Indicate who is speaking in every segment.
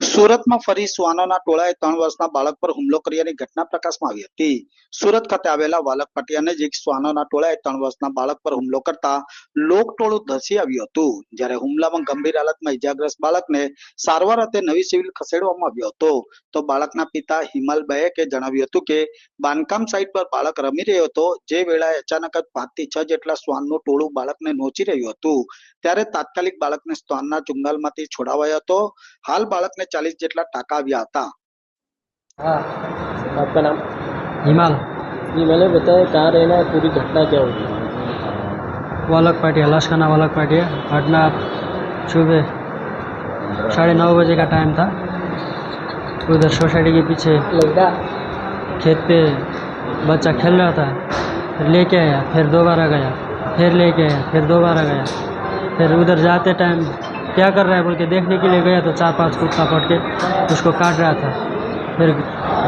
Speaker 1: સુરતમાં ફરી શ્વાનોના ટોળાએ ત્રણ વર્ષના બાળક પર હુમલો કર્યાની ઘટના પ્રકાશમાં આવી હતી. સુરત ખાતે આવેલા વાલક પાટિયા નજીક શ્વાનોના ટોળાએ ત્રણ વર્ષના બાળક પર હુમલો કરતા લોકટોળું ધસી આવ્યું હતું, જ્યારે હુમલામાં ગંભીર હાલતમાં ઇજાગ્રસ્ત બાળકને સારવાર અર્થે નવી સિવિલ ખસેડવામાં આવ્યો હતો. તો બાળકના પિતા હિમાલ બેકે જણાવ્યું હતું કે, બાંધકામ સાઇટ પર બાળક રમી રહ્યો હતો. જે વેળાએ અચાનક જ પાંચથી છ જેટલા શ્વાનનું ટોળું બાળકને નોચી રહ્યું હતું. ત્યારે તાત્કાલિક બાળકને શ્વાનના ચુંગાલમાંથી છોડાવાયો હતો હાલ બાળકને ચાલીસ જેટલા ટાંકા આવ્યા હતા
Speaker 2: हाँ आपका नाम
Speaker 3: हिमाल
Speaker 2: ये मैंने बताया कहाँ रहना है पूरी घटना क्या हुई
Speaker 3: वालक पार्टी लाशखाना वालक पार्टी है घटना सुबह साढ़े नौ बजे का टाइम था उधर सोसाइटी के पीछे
Speaker 2: लगता
Speaker 3: खेत पे बच्चा खेल रहा था फिर लेके आया फिर दोबारा गया फिर लेके आया फिर दोबारा गया फिर उधर जाते टाइम क्या कर रहा है बोल के देखने के लिए गया तो चार पाँच कुत्ता पड़ के उसको काट रहा था। फिर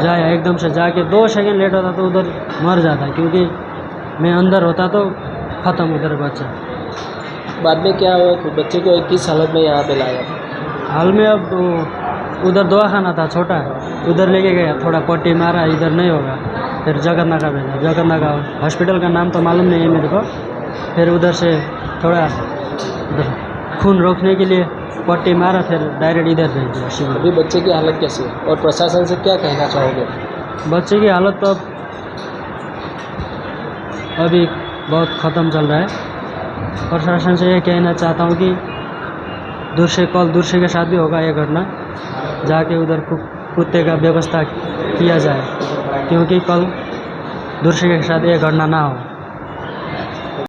Speaker 3: जाया एकदम से जाके दो सेकेंड लेट होता तो उधर मर जाता क्योंकि मैं अंदर होता तो ख़त्म उधर बच्चा
Speaker 2: बाद में क्या हुआ कि बच्चे को किस हालत में यहाँ पे लाया?
Speaker 3: हाल में अब वो उधर दवाखाना था छोटा उधर लेके गया थोड़ा पट्टी मारा इधर नहीं होगा। फिर जगन्नाथ का भेजा जगन्नाथ का हॉस्पिटल का नाम तो मालूम नहीं है मेरे को। फिर उधर से थोड़ा खून रोकने के लिए पट्टी मारा फिर डायरेक्ट इधर भेज दिया शिविर
Speaker 2: अभी बच्चे की हालत कैसी है? और प्रशासन से क्या कहना चाहोगे?
Speaker 3: बच्चे की हालत तो अब अभी बहुत ख़त्म चल रहा है। प्रशासन से ये कहना चाहता हूँ कि दूसरे कल दूसरे के साथ भी होगा ये घटना जाके उधर कुत्ते का व्यवस्था किया जाए क्योंकि कल दूसरे के साथ ये घटना ना हो।